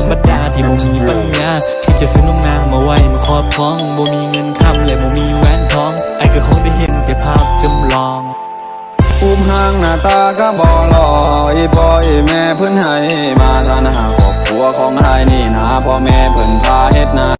รรมดาที่บ่มีปัญญาที่จะซื้อนมนางมาไว้มาครอบครองบ่มีเงินคำและบ่มีแหวนทองไอ้ก็คงได้เห็นแต่ภาพจำลองภูมิห่างหน้าตาก็บ่หล่ออีปอยแม่เพิ่นให้มาทานหาครอบครัวของไอ้ายนี่นะพ่อแม่เพิ่นพาเฮ็ดนา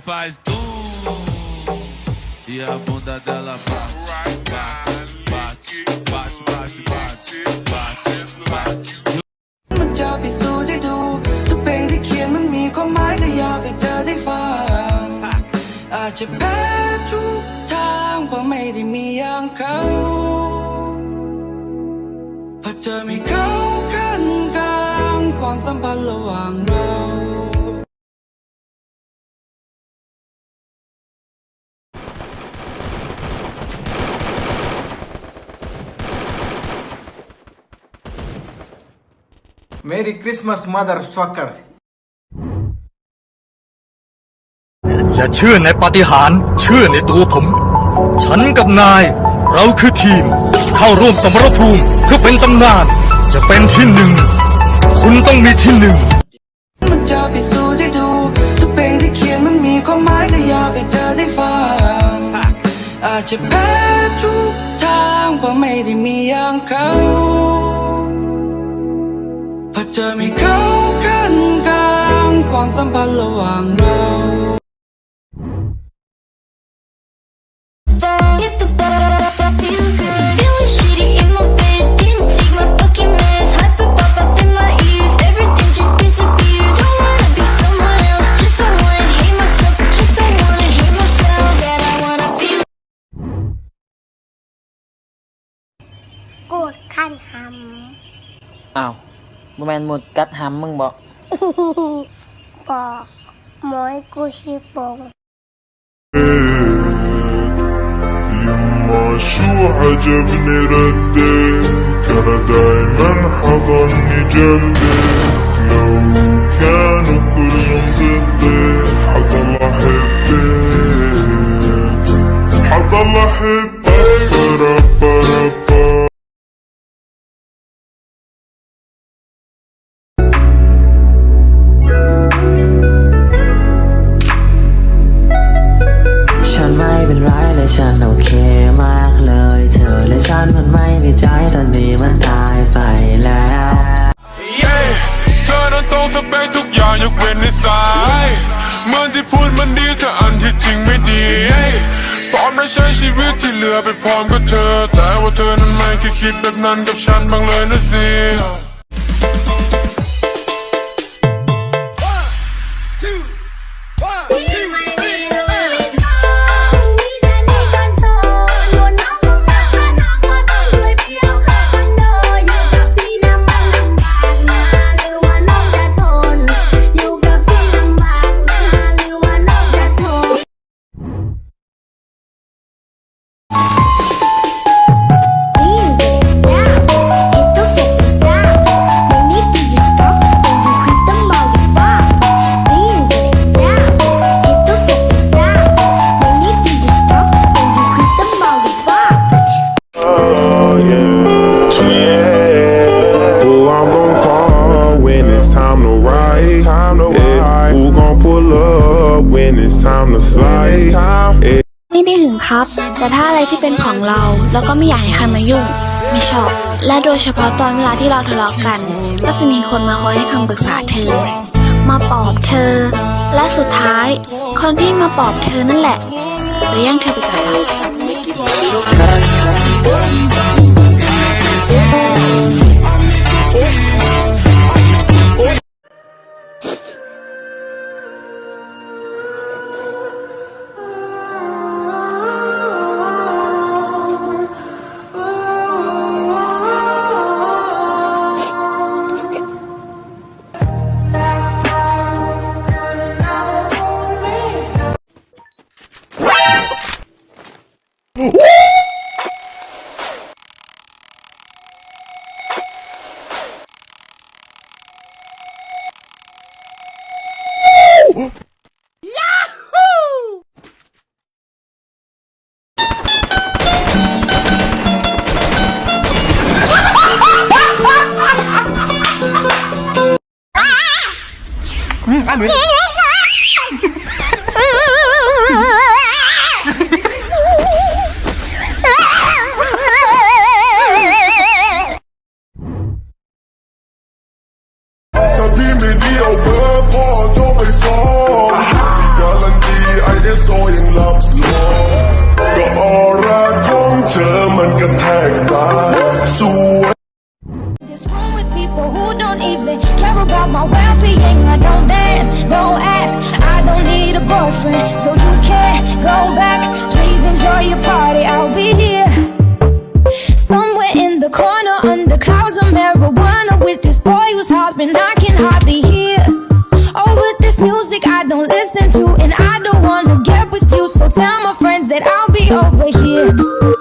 faz tu e a bunda dela bate, bate, bate, bate, bate, bate, bate, bate. มันจะพิสูจน์ให้ดู ทุกเพลงที่เขียนมันมีความหมายแต่อยากให้เธอได้ฟัง อาจจะแพ้ทุกทางเพราะไม่ได้มีอย่างเขาเพราะเธอมี Merry Christmas motherfucker อย่าเชื่อในปาฏิหาริย์เชื่อในตัวผม ฉันกับนาย เราคือทีม เข้าร่วมสมรภูมิเพื่อเป็นตำนาน จะเป็นที่หนึ่ง คุณต้องมีที่หนึ่ง มันจะพิสูจน์ให้ดูทุกเพลงที่เขียนมันมีความหมายแต่อยากให้เธอได้ฟัง อาจจะแพ้ทุกทางเพราะไม่ได้มีอย่างเขา เพราะเธอมีเขาขั้นกลางความสัมพันธ์ระหว่างเรา Don't hit the button, feel good. Feeling shitty in my bed, didn't take my fucking meds. Hyper pop up in my ears, everything just disappears. Don't wanna be someone else, just don't wanna hate myself, but just don't wanna hate myself. That I wanna be. กูดขั้นห อ้าว บ่แมนหมดกัดหำมึงบอก ำ บอกหมอยกูชื่อปง يما شو عجبني ردك انا دايما حضني جنبك لو كانوا كلهم ضدك حضل احبك حضل احبك ربا ربا เลือไปพร้อมกับเธอ แต่ว่าเธอนั้นไม่เคยคิดแบบนั้นกับฉันบ้างเลยนะสิ it's time to slide? Yeah. ไม่ได้หึงครับ แต่ถ้าอะไรที่เป็นของเรา แล้วก็ไม่อยากให้ใครมายุ่ง ไม่ชอบ และโดยเฉพาะตอนเวลาที่เราทะเลาะกัน ก็จะมีคนมาคอยให้คำปรึกษาเธอ มาปลอบเธอ และสุดท้าย คนที่มาปลอบเธอนั่นแหละจะแย่งเธอไปจากเรา 야호! 야호! 음, 아, 왜? 예, 예. Boyfriend, so you can't go back. Please enjoy your party. I'll be here. Somewhere in the corner under clouds of marijuana with this boy who's hopping, I can hardly hear. Oh, with this music I don't listen to, and I don't wanna get with you. So tell my friends that I'll be over here.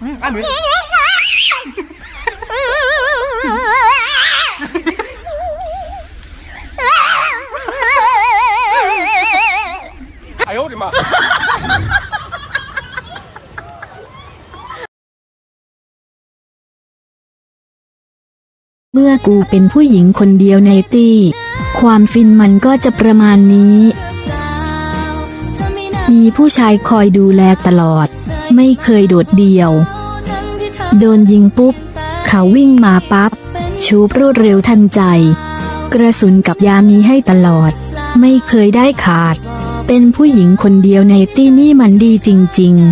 I owed him up. เมื่อกูเป็นผู้หญิงคนเดียวในตี้ ความฟินมันก็จะประมาณนี้ มีผู้ชายคอยดูแลตลอด ไม่เคยโดดเดี่ยว โดนยิงปุ๊บ เขาวิ่งมาปั๊บ ชูปรวดเร็วทันใจ กระสุนกับยามีให้ตลอด ไม่เคยได้ขาด เป็นผู้หญิงคนเดียวในที่นี่มันดีจริง ๆ